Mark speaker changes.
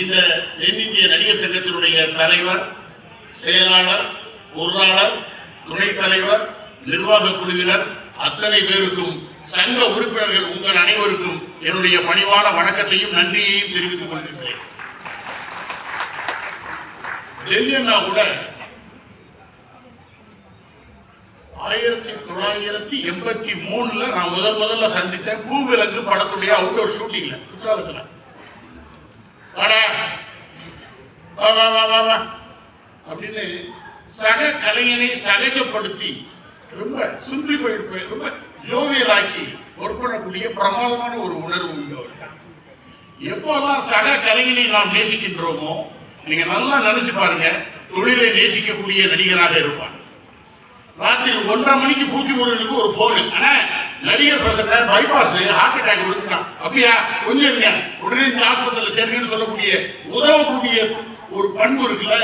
Speaker 1: இந்த தென்னிந்திய நடிகர் சங்கத்தினுடைய தலைவர் செயலாளர் பொருளாளர் துணைத் தலைவர் நிர்வாக குழுவினர் அத்தனை பேருக்கும் சங்க உறுப்பினர்கள் உங்கள் அனைவருக்கும் என்னுடைய பணிவான வணக்கத்தையும் நன்றியையும் தெரிவித்துக் கொள்கின்றேன். டெல்லி அண்ணா கூட ஆயிரத்தி தொள்ளாயிரத்தி எண்பத்தி மூணுல நான் முதல் முதல்ல சந்தித்தேன். பூவிலங்கு படத்துடைய அவுட்டோர் ஷூட்டிங்ல குற்றாலத்துல. வாடா. வா வா வா வா வா. அப்படின்னு சக கலைஞனை சகஜப்படுத்தி ரொம்ப சிம்பிளிஃபைடு ரொம்ப ஜோவியலாக்கி ஒர்க் பண்ணக்கூடிய பிரமாதமான ஒரு உணர்வு உண்டு அவர்கள் எப்போதான் சக கலைஞனை நாம் நேசிக்கின்றோமோ நீங்க நல்லா நினைச்சு பாருங்க தொழிலை நேசிக்கக்கூடிய நடிகராக இருப்பான் ராத்திரி ஒன்றரை மணிக்கு பூச்சி முருகனுக்கு ஒரு போனு ஆனா நடிகர் பசங்க பைபாஸ் ஹார்ட் அட்டாக் விழுந்துட்டான் அப்படியா? கொஞ்சம் இருங்க. உடனே இந்த ஆஸ்பத்திரியில் சேருங்கன்னு சொல்லக்கூடிய உதவக்கூடிய ஒரு பண்பு இருக்குல்ல